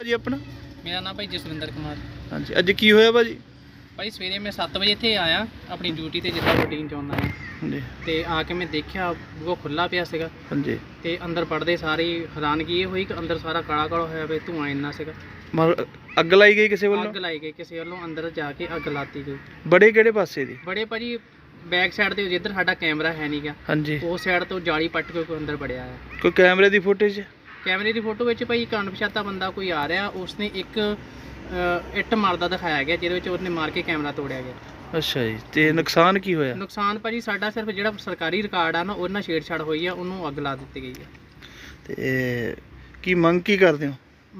ਜੀ ਆਪਣਾ? ਮੇਰਾ ਨਾਮ ਭਾਈ ਜਸਵਿੰਦਰ ਕੁਮਾਰ। ਹਾਂਜੀ ਅੱਜ ਕੀ ਹੋਇਆ ਭਾਜੀ? ਭਾਈ ਸਵੇਰੇ ਮੈਂ 7 ਵਜੇ ਇੱਥੇ ਆਇਆ ਆਪਣੀ ਡਿਊਟੀ ਤੇ ਜਿੱਦਾਂ ਰੂਟੀਨ ਚ ਆਉਂਦਾ ਹਾਂ ਹਾਂਜੀ। ਤੇ ਆ ਕੇ ਮੈਂ ਦੇਖਿਆ ਉਹ ਖੁੱਲਾ ਪਿਆ ਸੀਗਾ। ਹਾਂਜੀ। ਤੇ ਅੰਦਰ ਪੜਦੇ ਸਾਰੀ ਹੈਰਾਨਗੀ ਇਹ ਹੋਈ ਕਿ ਅੰਦਰ ਸਾਰਾ ਕਾਲਾ ਕਾਲਾ ਹੋਇਆ ਪਿਆ ਧੂਆਂ ਇੰਨਾ ਸੀਗਾ। ਮਰ ਅੱਗ ਲਾਈ ਗਈ ਕਿਸੇ ਵੱਲੋਂ? ਅੱਗ ਲਾਈ ਗਈ ਕਿਸੇ ਵੱਲੋਂ ਅੰਦਰ ਜਾ ਕੇ ਅੱਗ ਲਾਤੀ ਗਈ। ਬੜੇ ਕਿਹੜੇ ਪਾਸੇ ਦੀ? ਬੜੇ ਭਾਜੀ ਬੈਕ ਸਾਈਡ ਤੇ ਜਿੱਧਰ ਸਾਡਾ ਕੈਮਰਾ ਹੈ ਨਹੀਂਗਾ ਹਾਂਜੀ। ਉਹ ਸਾਈਡ ਤੋਂ ਜਾਲੀ ਪੱਟ ਕੇ ਕੋਈ ਅੰਦਰ ਵੜਿਆ ਹੈ ਕੋਈ ਕੈਮਰੇ ਦੀ ਫੁਟੇਜ ਕੈਮਰੇ ਦੀ ਫੋਟੋ ਵਿੱਚ ਭਾਈ ਇੱਕ ਅਣਪਛਾਤਾ ਬੰਦਾ ਕੋਈ ਆ ਰਿਹਾ ਉਸਨੇ ਇੱਕ ਇੱਟ ਮਾਰਦਾ ਦਿਖਾਇਆ ਗਿਆ ਜਿਹਦੇ ਵਿੱਚ ਉਹਨੇ ਮਾਰ ਕੇ ਕੈਮਰਾ ਤੋੜਿਆ ਗਿਆ। ਅੱਛਾ ਜੀ ਤੇ ਨੁਕਸਾਨ ਕੀ ਹੋਇਆ? ਨੁਕਸਾਨ ਭਾਜੀ ਸਾਡਾ ਸਿਰਫ ਜਿਹੜਾ ਸਰਕਾਰੀ ਰਿਕਾਰਡ ਆ ਨਾ ਉਹਨਾਂ ਛੇੜਛਾੜ ਹੋਈ ਆ ਉਹਨੂੰ ਅੱਗ ਲਾ ਦਿੱਤੀ ਗਈ ਆ। ਤੇ ਕੀ ਮੰਗ ਕੀ ਕਰਦੇ ਹੋ?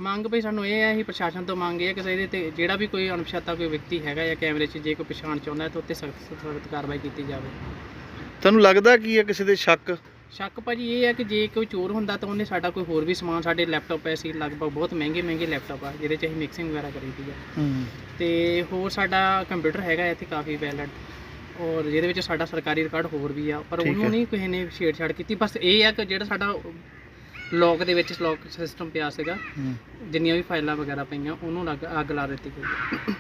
ਮੰਗ ਭਾਈ ਸਾਨੂੰ ਇਹ ਹੈ ਹੀ ਪ੍ਰਸ਼ਾਸਨ ਤੋਂ ਮੰਗ ਇਹ ਹੈ ਕਿ ਇਹਦੇ ਤੇ ਜਿਹੜਾ ਵੀ ਕੋਈ ਅਣਪਛਾਤਾ ਕੋਈ ਵਿਅਕਤੀ ਹੈਗਾ ਜਾਂ ਕੈਮਰੇ 'ਚ ਜੇ ਕੋਈ ਪਛਾਣ ਚਾਹੁੰਦਾ ਤਾਂ ਉੱਤੇ ਸਖਤ ਸਖਤ ਕਾਰਵਾਈ ਕੀਤੀ ਜਾਵੇ। ਤੁਹਾਨੂੰ ਲੱਗਦਾ ਕੀ ਹੈ ਕਿਸੇ ਦੇ ਸ਼ੱਕ? ਸ਼ੱਕ ਭਾਜੀ ਇਹ ਹੈ ਕਿ ਜੇ ਕੋਈ ਚੋਰ ਹੁੰਦਾ ਤਾਂ ਉਹਨੇ ਸਾਡਾ ਕੋਈ ਹੋਰ ਵੀ ਸਮਾਨ ਸਾਡੇ ਲੈਪਟਾਪ ਪਏ ਸੀ ਲਗਭਗ ਬਹੁਤ ਮਹਿੰਗੇ ਮਹਿੰਗੇ ਲੈਪਟਾਪ ਆ ਜਿਹਦੇ 'ਚ ਅਸੀਂ ਮਿਕਸਿੰਗ ਵਗੈਰਾ ਕਰੀਦੀ ਆ ਹੂੰ ਤੇ ਹੋਰ ਸਾਡਾ ਕੰਪਿਊਟਰ ਹੈਗਾ ਇੱਥੇ ਕਾਫੀ ਵੈਲਿਡ ਔਰ ਜਿਹਦੇ ਵਿੱਚ ਸਾਡਾ ਸਰਕਾਰੀ ਰਿਕਾਰਡ ਹੋਰ ਵੀ ਆ ਪਰ ਠੀਕ ਉਹਨੂੰ ਹੈ। ਨਹੀਂ ਕਿਸੇ ਨੇ ਛੇੜਛਾੜ ਕੀਤੀ ਬਸ ਇਹ ਹੈ ਕਿ ਜਿਹੜਾ ਸਾਡਾ ਲੌਕ ਦੇ ਵਿੱਚ ਲੌਕ ਸਿਸਟਮ ਪਿਆ ਸੀਗਾ ਹੂੰ। ਜਿੰਨੀਆਂ ਵੀ ਫਾਈਲਾਂ ਵਗੈਰਾ ਪਈਆਂ ਉਹਨੂੰ ਲੱਗ ਅੱਗ ਲਾ ਦਿੱਤੀ ਗਈ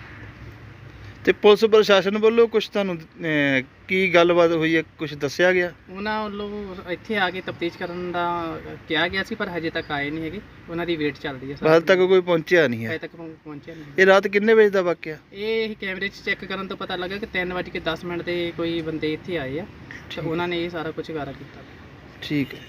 ਤੇ ਪੁਲਿਸ ਪ੍ਰਸ਼ਾਸਨ ਵੱਲੋਂ ਕੁਝ ਤੁਹਾਨੂੰ ਅਹ, ਕੀ ਗੱਲਬਾਤ ਹੋਈ ਹੈ? ਕੁਝ ਦੱਸਿਆ ਗਿਆ? ਉਹਨਾਂ ਵੱਲੋਂ ਇੱਥੇ ਆ ਕੇ ਤਫਤੀਸ਼ ਕਰਨ ਦਾ ਕਿਹਾ ਗਿਆ ਸੀ ਪਰ ਹਜੇ ਤੱਕ ਆਏ ਨਹੀਂ ਹੈਗੇ। ਉਹਨਾਂ ਦੀ ਵੇਟ ਚੱਲ ਰਹੀ ਹੈ ਹਾਲ ਤੱਕ ਕੋਈ ਪਹੁੰਚਿਆ ਨਹੀਂ ਹਜੇ ਹੈ ਤੱਕ ਪਹੁੰ- ਪਹੁੰਚਿਆ ਨਹੀਂ ਇਹ ਰਾਤ ਕਿੰਨੇ ਵਜੇ ਦਾ ਵਾਕਿਆ? ਇਹ ਕੈਮਰੇ 'ਚ ਚੈੱਕ ਕਰਨ ਤੋਂ ਪਤਾ ਲੱਗਾ ਕਿ 3:10 ਮਿੰਟ ਦੇ ਕੋਈ ਬੰਦੇ ਇੱਥੇ ਆਏ ਆ। ਤੇ ਉਹਨਾਂ ਨੇ ਇਹ ਸਾਰਾ ਕੁਝ ਗਾਰਾ ਕੀਤਾ। ਠੀਕ ਹੈ।